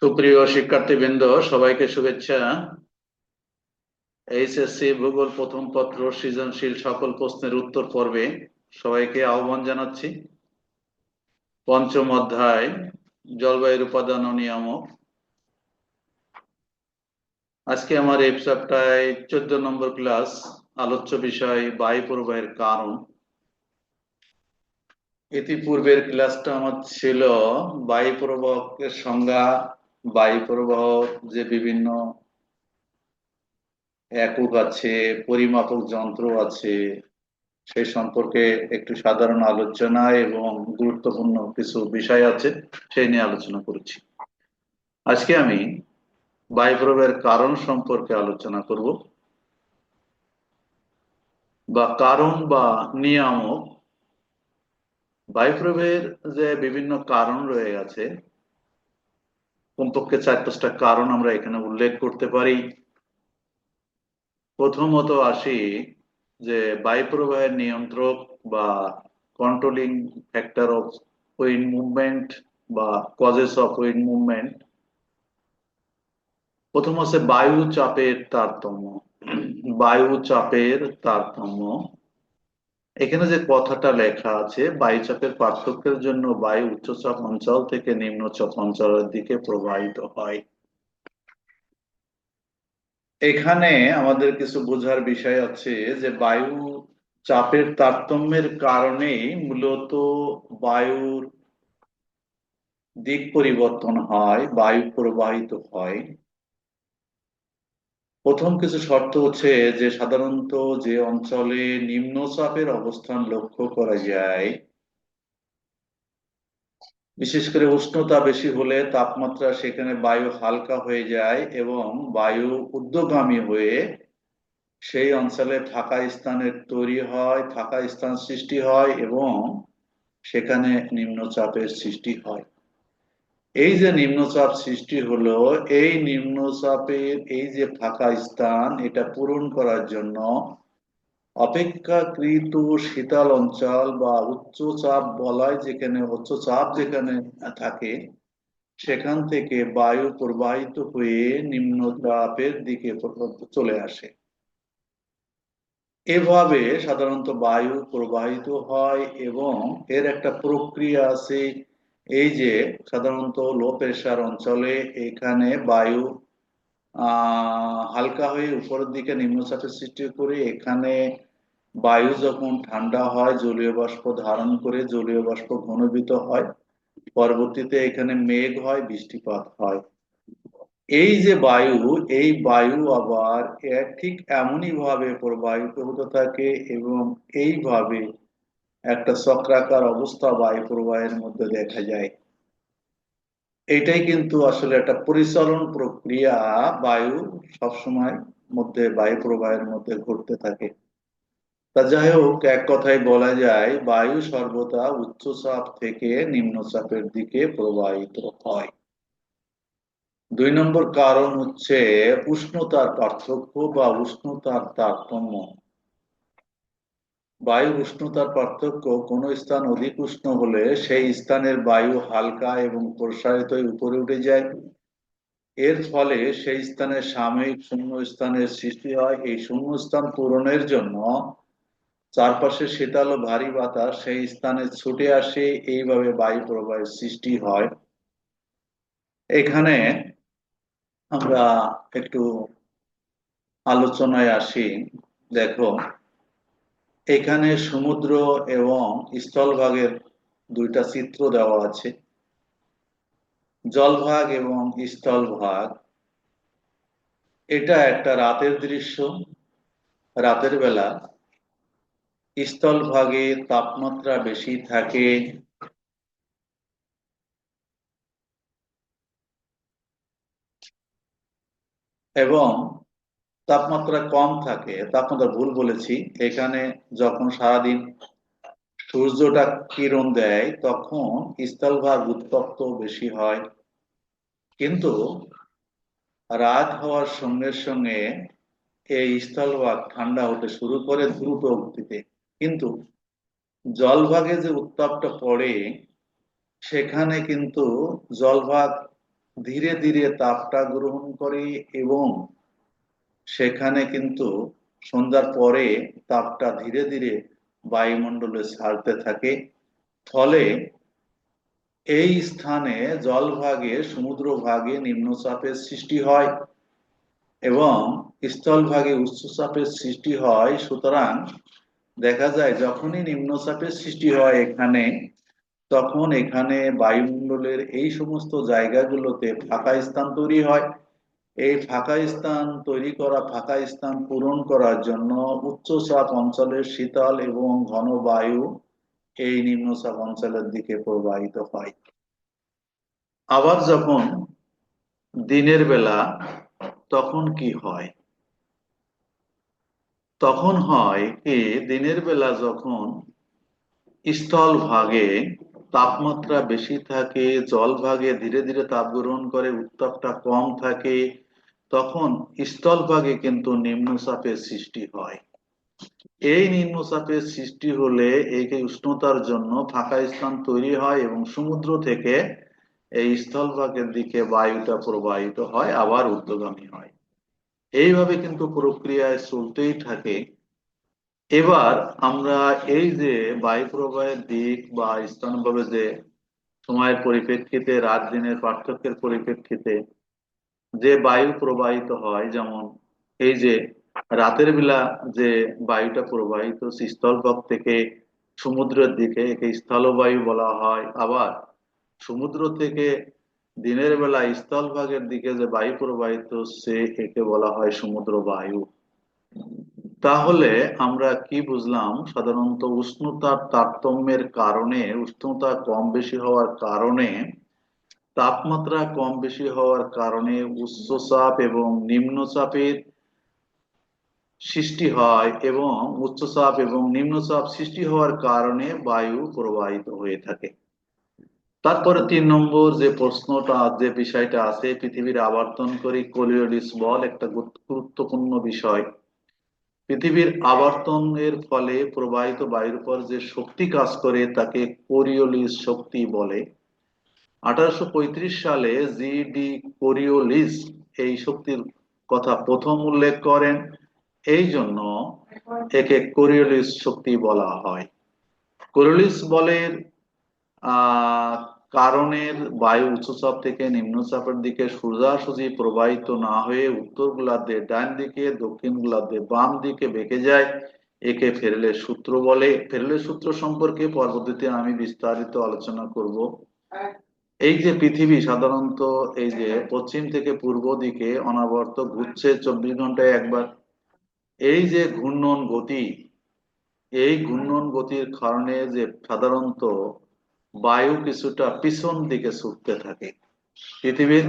সুপ্রিয় শিক্ষার্থীবৃন্দ, সবাইকে শুভেচ্ছা। এইচএসসি ভূগোল প্রথম পত্র সৃজনশীল সকল প্রশ্নের উত্তর পর্বে সবাইকে আহ্বান জানাচ্ছি। পঞ্চম অধ্যায়, জলবায়ুর উপাদান ও নিয়ামক। আজকে আমার এই সপ্তাহে চোদ্দ নম্বর ক্লাস আলোচ্য বিষয় বায়ু প্রবাহের কারণ। ইতিপূর্বের ক্লাসটা আমার ছিল বায়ু প্রবাহের সংজ্ঞা বায়ু প্রবাহ যে বিভিন্ন একক আছে, পরিমাপক যন্ত্র আছে, সে সম্পর্কে একটু সাধারণ আলোচনা এবং গুরুত্বপূর্ণ কিছু বিষয় আছে সেই নিয়ে আলোচনা করেছি। আজকে আমি বায়ু প্রবাহের কারণ সম্পর্কে আলোচনা করব। বা কারণ বা নিয়ামক। বায়ু প্রবাহের যে বিভিন্ন কারণ রয়ে গেছে কমপক্ষে চার পাঁচটা কারণ আমরা এখানে উল্লেখ করতে পারি। প্রথমত আসি যে বায়ু প্রবাহের নিয়ন্ত্রক বা controlling factor of wind movement বা কজেস অফ উইন্ড মুভমেন্ট প্রথম আছে বায়ু চাপের তারতম্য। বায়ু চাপের তারতম্য। এখানে যে কথাটা লেখা আছে বায়ুচাপের পার্থক্যের জন্য বায়ু উচ্চচাপ অঞ্চল থেকে নিম্নচাপ অঞ্চলের দিকে প্রবাহিত হয়। এখানে আমাদের কিছু বোঝার বিষয় আছে যে বায়ু চাপের তারতম্যের কারণেই মূলত বায়ুর দিক পরিবর্তন হয়, বায়ু প্রবাহিত হয়। প্রথম কিছু শর্ত হচ্ছে যে সাধারণত যে অঞ্চলে নিম্নচাপের অবস্থান লক্ষ্য করা যায়, বিশেষ করে উষ্ণতা বেশি হলে তাপমাত্রা সেখানে বায়ু হালকা হয়ে যায় এবং বায়ু ঊর্ধ্বগামী হয়ে সেই অঞ্চলে ফাঁকা স্থানের তৈরি হয় ফাঁকা স্থান সৃষ্টি হয় এবং সেখানে নিম্নচাপের সৃষ্টি হয়। এই যে নিম্নচাপ সৃষ্টি হলো, এই নিম্নচাপের এই যে ফাঁকা স্থান, এটা পূরণ করার জন্য অপেক্ষাকৃত শীতল অঞ্চল বা উচ্চচাপ বলয় যেখানে উচ্চচাপ যেখানে থাকে, সেখান থেকে বায়ু প্রবাহিত হয়ে নিম্নচাপের দিকে চলে আসে। এভাবে সাধারণত বায়ু প্রবাহিত হয় এবং এর একটা প্রক্রিয়া আছে এই যে সাধারণত লো প্রেশার অঞ্চলে এখানে বায়ু হালকা হয়ে উপরের দিকে নিম্নচাপের সৃষ্টি করে এখানে বায়ু যখন ঠান্ডা হয়, জলীয় বাষ্প ধারণ করে জলীয় বাষ্প ঘনীভূত হয়। পরবর্তীতে এখানে মেঘ হয়, বৃষ্টিপাত হয়। এই যে বায়ু, এই বায়ু আবার ঠিক এমনই ভাবে প্রবাহিত হতে থাকে এবং এইভাবে একটা চক্রাকার অবস্থা বায়ু প্রবাহের মধ্যে দেখা যায়। এটাই কিন্তু আসলে একটা পরিচালন প্রক্রিয়া বায়ু সবসময় মধ্যে, বায়ু প্রবাহের মধ্যে ঘটতে থাকে। তা যাই হোক, এক কথায় বলা যায়, বায়ু সর্বদা উচ্চচাপ থেকে নিম্নচাপের দিকে প্রবাহিত হয়। দুই নম্বর কারণ হচ্ছে উষ্ণতার পার্থক্য বা উষ্ণতার তারতম্য। বায়ু উষ্ণতার পার্থক্য কোন স্থান অধিক উষ্ণ হলে সেই স্থানের বায়ু হালকা এবং প্রসারিত উপরে উঠে যায়। এর ফলে সেই স্থানে সাময়িক শূন্য স্থানের সৃষ্টি হয়। এই শূন্য স্থান পূরণের জন্য চারপাশে শীতাল ও ভারী বাতাস সেই স্থানে ছুটে আসে। এইভাবে বায়ু প্রবাহের সৃষ্টি হয়। এখানে আমরা একটু আলোচনায় আসি। দেখো এখানে সমুদ্র এবং স্থলভাগের দুইটা চিত্র দেওয়া আছে। জলভাগ এবং স্থলভাগ। এটা একটা রাতের দৃশ্য, রাতের বেলা। স্থলভাগে তাপমাত্রা বেশি থাকে। এবং তাপমাত্রা কম থাকে, তাপমাত্রা ভুল বলেছি। এখানে যখন সারাদিন সূর্যটা কিরণ দেয়, তখন স্থলভাগ উত্তপ্ত বেশি হয়। কিন্তু রাত হওয়ার সঙ্গে সঙ্গে এই স্থলভাগ ঠান্ডা হতে শুরু করে দ্রুত গতিতে। কিন্তু জলভাগে যে উত্তাপটা পড়ে, সেখানে কিন্তু জলভাগ ধীরে ধীরে তাপটা গ্রহণ করে এবং সেখানে কিন্তু সন্ধ্যার পরে তাপটা ধীরে ধীরে বায়ুমণ্ডলে ছাড়তে থাকে। ফলে এই স্থানে জলভাগে, সমুদ্রভাগে নিম্নচাপের সৃষ্টি হয় এবং স্থলভাগে উচ্চচাপের সৃষ্টি হয়। সুতরাং দেখা যায় যখনই নিম্নচাপের সৃষ্টি হয় এখানে, তখন এখানে বায়ুমণ্ডলের এই সমস্ত জায়গাগুলোতে ফাঁকা স্থান তৈরি হয়। এই ফাঁকা স্থান তৈরি করা, ফাঁকা স্থান পূরণ করার জন্য উচ্চচাপ অঞ্চলের শীতল এবং ঘন বায়ু এই নিম্নচাপ অঞ্চলের দিকে প্রবাহিত হয়। আবার যখন দিনের বেলা, তখন কি হয়? তখন হয় কি, দিনের বেলা যখন স্থল ভাগে তাপমাত্রা বেশি থাকে, জল ভাগে ধীরে ধীরে তাপ গ্রহণ করে, উত্তাপটা কম থাকে তখন স্থল ভাগে কিন্তু নিম্নচাপের সৃষ্টি হয়। এই নিম্নচাপের সৃষ্টি হলে এই উষ্ণতার জন্য ফাঁকা স্থান তৈরি হয় এবং সমুদ্র থেকে এই স্থলভাগের দিকে বায়ুটা প্রবাহিত হয়, আবার ঊর্ধ্বগামী হয়। এইভাবে কিন্তু প্রক্রিয়ায় চলতেই থাকে। এবার আমরা এই যে বায়ু প্রবাহের দিক বা স্থানভাবে যে সময়ের পরিপ্রেক্ষিতে, রাত দিনের পার্থক্যের পরিপ্রেক্ষিতে যে বায়ু প্রবাহিত হয়, যেমন এই যে রাতের বেলা যে বায়ুটা প্রবাহিত স্থলভাগ থেকে সমুদ্রের দিকে একে স্থলবায়ু বলা হয়। আবার সমুদ্র থেকে দিনের বেলা স্থলভাগের দিকে যে বায়ু প্রবাহিত, সে একে বলা হয় সমুদ্র বায়ু তাহলে আমরা কি বুঝলাম? সাধারণত উষ্ণতার তারতম্যের কারণে, উষ্ণতা কম বেশি হওয়ার কারণে তাপমাত্রা কম বেশি হওয়ার কারণে উচ্চচাপ এবং নিম্নচাপের সৃষ্টি হয় এবং উচ্চচাপ এবং নিম্নচাপ সৃষ্টি হওয়ার কারণে বায়ু প্রবাহিত হয়ে থাকে। তারপরে তিন নম্বর যে প্রশ্নটা, যে বিষয়টা আছে, পৃথিবীর আবর্তন করি কোলিওডিস বল একটা গুরুত্বপূর্ণ বিষয়। পৃথিবীর আবর্তনের ফলে প্রবাহিত বায়ুর উপর যে শক্তি কাজ করে, তাকে কোরিওলিস শক্তি বলে। আঠারোশো পঁয়ত্রিশ সালে জি ডি কোরিওলিস এই শক্তির কথা প্রথম উল্লেখ করেন। এই জন্য একে কোরিওলিস শক্তি বলা হয়। কোরিওলিস বলের কারণের বায়ু উচ্চচাপ থেকে নিম্নচাপের দিকে সোজাসুজি প্রবাহিত না হয়ে উত্তর গোলার্ধে ডান দিকে, দক্ষিণ গোলার্ধে বাম দিকে বেঁকে যায়। একে ফেরলের সূত্র বলে। ফেরলের সূত্র সম্পর্কে পরবর্তীতে আমি বিস্তারিত আলোচনা করব। এই যে পৃথিবী সাধারণত এই যে পশ্চিম থেকে পূর্ব দিকে অনাবর্ত ঘুরছে চব্বিশ ঘন্টায় একবার, এই যে ঘূর্ণন গতি, এই ঘূর্ণন গতির কারণে যে সাধারণত বায়ু কিছুটা পিছন দিকে ছুটতে থাকে। পৃথিবীর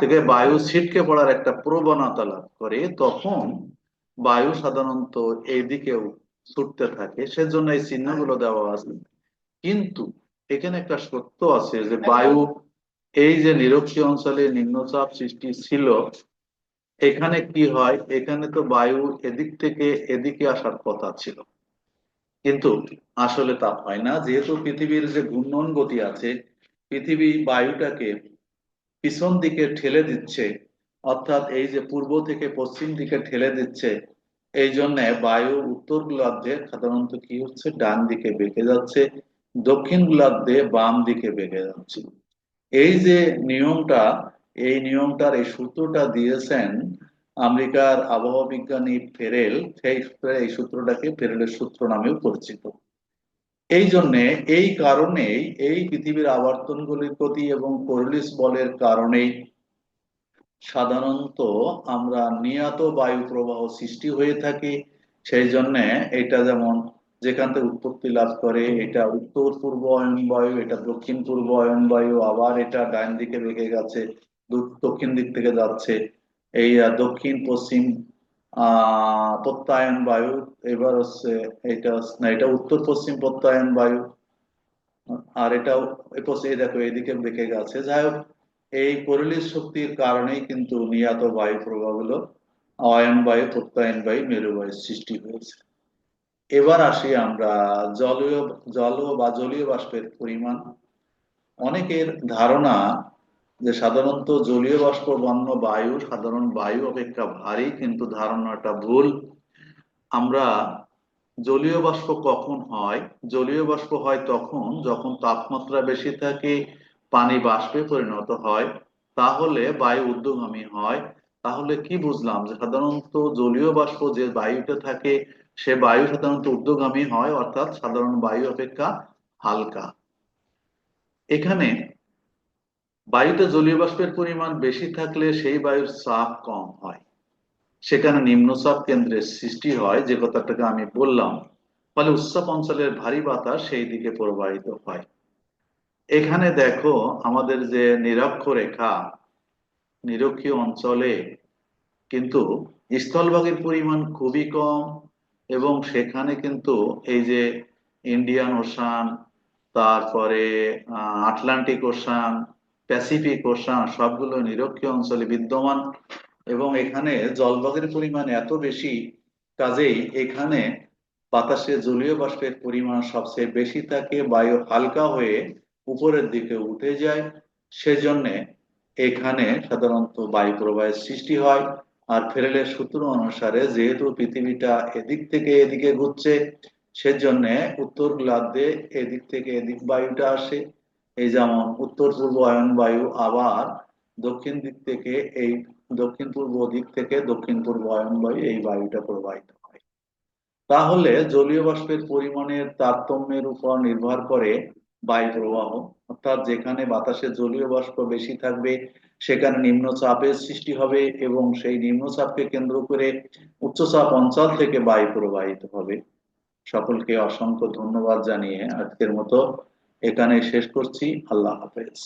থেকে বায়ু ছিটকে পড়ার একটা প্রবণতা লাভ করে, তখন বায়ু সাধারণত এই দিকেও ছুটতে থাকে। সেজন্য এই চিহ্নগুলো দেওয়া আছে। কিন্তু এখানে একটা সত্য আছে যে বায়ু এই যে নিরক্ষীয় অঞ্চলে নিম্নচাপ সৃষ্টি ছিল এখানে কি হয়? এখানে তো বায়ু এদিক থেকে এদিকে আসার কথা ছিল। কিন্তু আসলে তা হয় না। যেহেতু পৃথিবীর যে ঘূর্ণন গতি আছে পৃথিবী বায়ুটাকে পিছন দিকে ঠেলে দিচ্ছে অর্থাৎ এই যে পূর্ব থেকে পশ্চিম দিকে ঠেলে দিচ্ছে এই জন্য বায়ু উত্তর গোলার্ধে সাধারণত কি হচ্ছে? ডান দিকে বেঁকে যাচ্ছে। দক্ষিণ গোলার্ধে বাম দিকে বেঁকে যাচ্ছে এই যে নিয়মটা, এই নিয়মটার এই সূত্রটা দিয়েছেন আমেরিকার আবহাওয়া বিজ্ঞানী ফেরেল, সেই এই সূত্রটাকে ফেরেলের সূত্র নামেও পরিচিত। এই জন্যে এই কারণেই এই পৃথিবীর আবর্তনগুলির প্রতি এবং কোরলিস বলের কারণেই সাধারণত আমরা নিয়ত বায়ু প্রবাহ সৃষ্টি হয়ে থাকি। সেই জন্য এটা যেমন যেখান থেকে উৎপত্তি লাভ করে, এটা উত্তর পূর্ব অয়ন বায়ু এটা দক্ষিণ পূর্ব অয়ন বায়ু আবার এটা ডান দিকে বেঁকে গেছে দক্ষিণ দিক থেকে যাচ্ছে। এই দক্ষিণ, পশ্চিম প্রত্যায়ন বায়ু, এবার হচ্ছে এটা, না, এটা উত্তর পশ্চিম প্রত্যায়ন বায়ু, আর এটাও এই দেখো এদিকে বেঁকে গেছে। যাই হোক, এই পরিলিশ শক্তির কারণেই কিন্তু নিয়াত বায়ু প্রবাহ হলো, অয়ন বায়ু, প্রত্যায়ন বায়ু, মেরু বায়ু সৃষ্টি হয়েছে। এবার আসি আমরা জলীয় জল বা জলীয় বাষ্পের পরিমাণ। অনেকের ধারণা যে সাধারণত জলীয় বাষ্প বন্য বায়ু সাধারণ বায়ু অপেক্ষা ভারী, কিন্তু ধারণাটা ভুল। আমরা জলীয় বাষ্প কখন হয়? জলীয় বাষ্প হয় তখন যখন তাপমাত্রা বেশি থাকে, পানি বাষ্পে পরিণত হয়। তাহলে বায়ু ঊর্ধ্বগামী হয়। তাহলে কি বুঝলাম? যে সাধারণত জলীয় বাষ্প যে বায়ুতে থাকে সে বায়ু সাধারণত ঊর্ধ্বগামী হয়, অর্থাৎ সাধারণ বায়ু অপেক্ষা হালকা। এখানে বায়ুতে জলীয় বাষ্পের পরিমাণ বেশি থাকলে সেই বায়ুর চাপ কম হয়। সেখানে নিম্নচাপ কেন্দ্রের সৃষ্টি হয়, যে কথাটাকে আমি বললাম। ফলে উচ্চাপ অঞ্চলের ভারী বাতাস সেই দিকে প্রবাহিত হয়। এখানে দেখো আমাদের যে নিরক্ষরেখা নিরক্ষীয় অঞ্চলে কিন্তু স্থলভাগের পরিমাণ খুবই কম এবং সেখানে কিন্তু এই যে ইন্ডিয়ান ওশান তারপরে আটলান্টিক ওশান প্যাসিফিক ওশান সবগুলো নিরক্ষীয় অঞ্চলে বিদ্যমান এবং এখানে জলভাগের পরিমাণ এত বেশি কাজেই এখানে বাতাসে জলীয় বাষ্পের পরিমাণ সবচেয়ে বেশি থাকে বায়ু হালকা হয়ে উপরের দিকে উঠে যায়। সেজন্যে এখানে সাধারণত বায়ু প্রবাহের সৃষ্টি হয়। আর ফেরেলের সূত্র অনুসারে যেহেতু পৃথিবীটা এদিক থেকে এদিকে ঘুরছে, সেজন্য উত্তর গোলার্ধে এদিক থেকে এদিক বায়ুটা আসে। এই যেমন উত্তর পূর্ব আয়ন বায়ু আবার দক্ষিণ দিক থেকে এই দক্ষিণ পূর্ব দিক থেকে দক্ষিণ পূর্ব আয়ন বায়ু এই বায়ুটা প্রবাহিত হয়। তাহলে জলীয় বাষ্পের পরিমাণের তারতম্যের উপর নির্ভর করে বায়ু প্রবাহ, অর্থাৎ যেখানে বাতাসে জলীয় বাষ্প বেশি থাকবে, সেখানে নিম্নচাপের সৃষ্টি হবে এবং সেই নিম্নচাপকে কেন্দ্র করে উচ্চচাপ অঞ্চল থেকে বায়ু প্রবাহিত হবে। সকলকে অসংখ্য ধন্যবাদ জানিয়ে আজকের মতো এখানে শেষ করছি। আল্লাহ হাফেজ।